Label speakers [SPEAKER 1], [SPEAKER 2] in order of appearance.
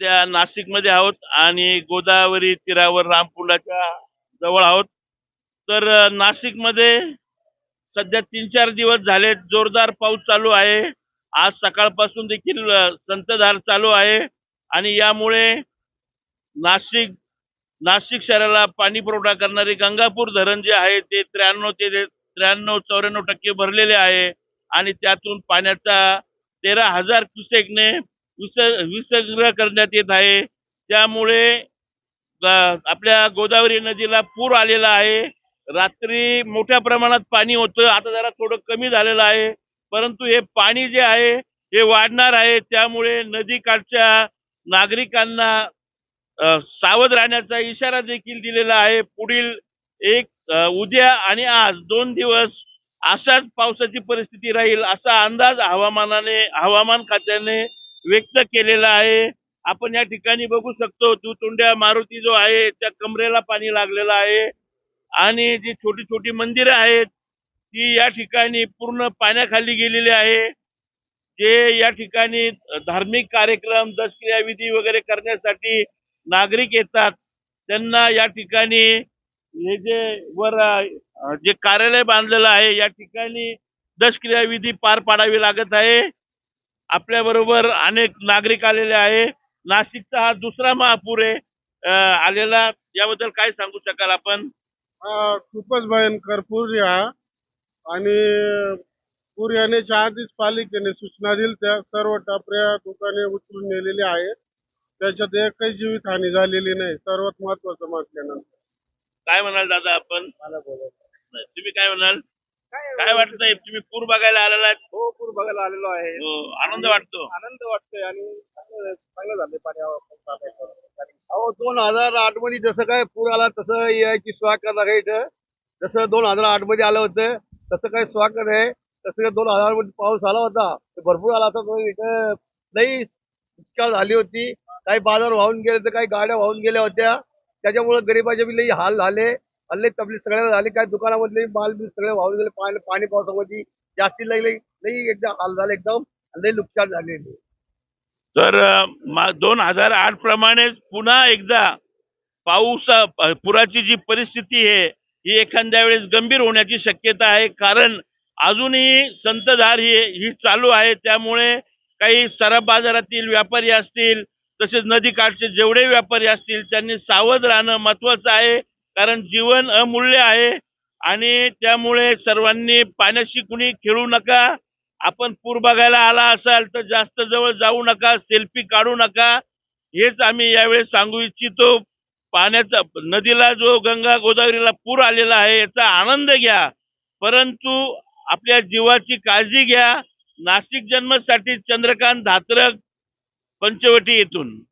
[SPEAKER 1] सध्या नाशिकमध्ये आहोत आणि गोदावरी तीरावर रामकुंडाच्या जवळ आहोत. तर नाशिकमध्ये सध्या तीन चार दिवस झाले जोरदार पाऊस चालू आहे. आज सकाळपासून देखील संतधार चालू आहे आणि यामुळे नाशिक नाशिक शहराला पाणी पुरवठा करणारे गंगापूर धरण जे आहे ते त्र्याण्णव ते त्र्याण्णव चौऱ्याण्णव टक्के भरलेले आहे आणि त्यातून पाण्याचा तेरा हजार क्युसेकने विस विसर्ग करण्यात येत आहे. त्यामुळे आपल्या गोदावरी नदीला पूर आलेला आहे. रात्री मोठ्या प्रमाणात पाणी होतं. आता जरा थोडं कमी झालेलं आहे. परंतु हे पाणी जे आहे हे वाढणार आहे. त्यामुळे नदीकाठच्या नागरिकांना सावध राहण्याचा इशारा देखील दिलेला आहे. पुढील एक उद्या आणि आज दोन दिवस असाच पावसाची परिस्थिती राहील असा अंदाज हवामानाने हवामान खात्याने व्यक्त केलेला आहे. आपण या ठिकाणी बघू शकतो दुतोंड्या मारुती जो आहे त्या कमरेला पाणी लागलेलं आहे. आणि जी छोटी छोटी मंदिरं आहेत ती या ठिकाणी पूर्ण पाण्याखाली गेलेली आहे. जे या ठिकाणी धार्मिक कार्यक्रम दशक्रियाविधी वगैरे करण्यासाठी नागरिक येतात. त्यांना या ठिकाणी हे जे वर जे कार्यालय बांधलेलं आहे या ठिकाणी दशक्रियाविधी पार पाडावी लागत आहे. आपल्या बरोबर अनेक नागरिक आलेले आहे. नाशिकचा हा दुसरा महापूर आहे. आलेला याबद्दल काय सांगू शकाल आपण?
[SPEAKER 2] खूपच भयंकर पूर या आणि पूर येण्याच्या आधीच पालिकेने सूचना दिली. त्या सर्व टापऱ्या दुकाने उचलून नेलेली आहेत. त्याच्यात एकही जीवितहानी झालेली नाही. सर्वात महत्वाचं म्हटल्यानंतर.
[SPEAKER 1] काय म्हणाल दादा आपण? तुम्ही काय म्हणाल? काय वाटतंय तुम्ही पूर बघायला आलेला आहे?
[SPEAKER 3] हो पूर बघायला आलेलो आहे.
[SPEAKER 1] हो, आनंद वाटतो?
[SPEAKER 3] आनंद वाटतोय आणि चांगलं चांगलं झालंय पाणी अहो दोन हजार आठमध्ये जसं काय पूर आला तसं यायची करणार आहे इथं. जसं दोन हजार आठमध्ये आलं होतं तसं काय स्वागत आहे. तसं दोन हजारमध्ये पाऊस आला होता भरपूर आला होता तो इथं लई नुकसान झाली होती. काही बाजार वाहून गेले तर काही गाड्या वाहून गेल्या होत्या. त्याच्यामुळे गरिबाचे बी लई हाल झाले. हल्ले तबली सगळ्याला झाले काय दुकानामधले माल बी सगळे वाहून गेले पाणी पाणी पावसामध्ये जास्ती लई लई लई एकदा हाल झाले एकदम लई नुकसान झालेले
[SPEAKER 1] तर दोन हजार आठ प्रमाणेच पुन्हा एकदा पाऊस पुराची जी परिस्थिती आहे ही एखाद्या वेळेस गंभीर होण्याची शक्यता आहे. कारण अजूनही संतधार ही ही चालू आहे. त्यामुळे काही सराफ बाजारातील व्यापारी असतील तसेच नदीकाठचे जेवढे व्यापारी असतील त्यांनी सावध राहणं महत्वाचं आहे. कारण जीवन अमूल्य आहे आणि त्यामुळे सर्वांनी पाण्याशी कुणी खेळू नका. आपण पूर बघायला आला असाल तर जास्त जवळ जाऊ नका सेल्फी काढू नका. हेच आम्ही यावेळी सांगू इच्छितो. पाण्याचा नदीला जो गंगा गोदावरीला पूर आलेला आहे याचा आनंद घ्या. परंतु आपल्या जीवाची काळजी घ्या. नाशिक जन्मसाठी चंद्रकांत धात्रक पंचवटी येथून.